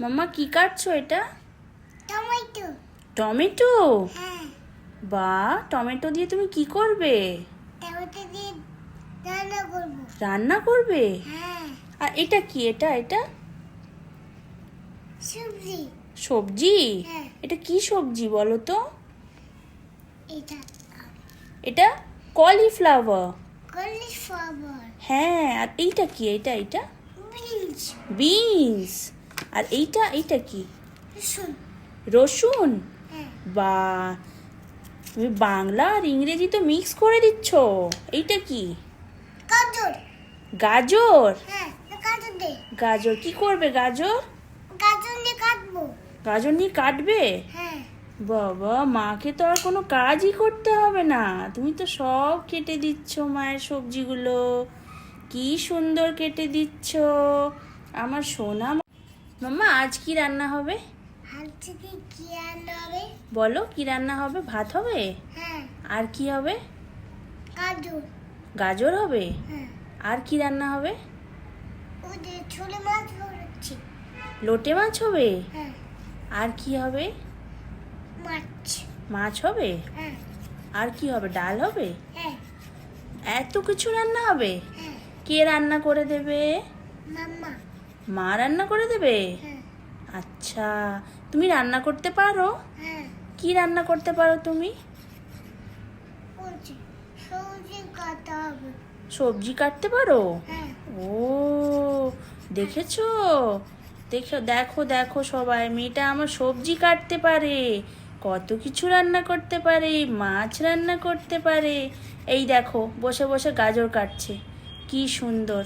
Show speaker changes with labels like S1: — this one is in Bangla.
S1: মাম্মা কি কাটছো এটা?
S2: টমেটো।
S1: টমেটো?
S2: হ্যাঁ।
S1: বা টমেটো দিয়ে তুমি কি করবে?
S2: টমেটো দিয়ে রান্না করব।
S1: রান্না করবে?
S2: হ্যাঁ।
S1: আর এটা কি? এটা এটা?
S2: সবজি।
S1: সবজি?
S2: হ্যাঁ।
S1: এটা কি সবজি বলো তো?
S2: এটা।
S1: এটা কলিফ্লাওয়ার।
S2: কলিফ্লাওয়ার।
S1: হ্যাঁ আর এইটা কি? এটা এটা?
S2: বিনস।
S1: বিনস। আর এইটা এইটা কি?
S2: রসুন। হ্যাঁ।
S1: বা তুমি বাংলা আর ইংরেজি তো মিক্স করে দিচ্ছ। এইটা কি?
S2: গাজর।
S1: গাজর?
S2: হ্যাঁ গাজর
S1: কি করবে গাজর?
S2: গাজর নিয়ে কাটবো।
S1: গাজর নিয়ে কাটবে?
S2: হ্যাঁ।
S1: বাবা মাকে তো আর কোনো কাজই করতে হবে না। তুমি তো সব কেটে দিচ্ছ মায়ের সবজিগুলো। কি সুন্দর কেটে দিচ্ছ। আমার সোনা মাম্মা আজ কি রান্না হবে?
S2: থেকে কি রান্না হবে?
S1: বলো কি রান্না হবে? ভাত হবে?
S2: হ্যাঁ।
S1: আর কি হবে?
S2: গাজর।
S1: গাজর হবে?
S2: হ্যাঁ।
S1: আর কি রান্না হবে?
S2: ছোলে মাছ ধরেছি।
S1: লোটে মাছ হবে?
S2: হ্যাঁ।
S1: আর কি হবে?
S2: মাছ।
S1: মাছ হবে?
S2: হ্যাঁ।
S1: আর কি হবে? ডাল হবে?
S2: হ্যাঁ।
S1: এত কিছু রান্না হবে?
S2: হ্যাঁ।
S1: কে রান্না করে দেবে?
S2: মাম্মা।
S1: মা রান্না করে দেবে?
S2: হ্যাঁ।
S1: আচ্ছা তুমি রান্না করতে পারো?
S2: হ্যাঁ।
S1: কি রান্না করতে পারো তুমি? সবজি কাটতে পারো?
S2: হ্যাঁ।
S1: ও দেখেছ? দেখো দেখো দেখো সবাই মেয়েটা আমার সবজি কাটতে পারে কত কিছু রান্না করতে পারে মাছ রান্না করতে পারে। এই দেখো বসে বসে গাজর কাটছে কি সুন্দর।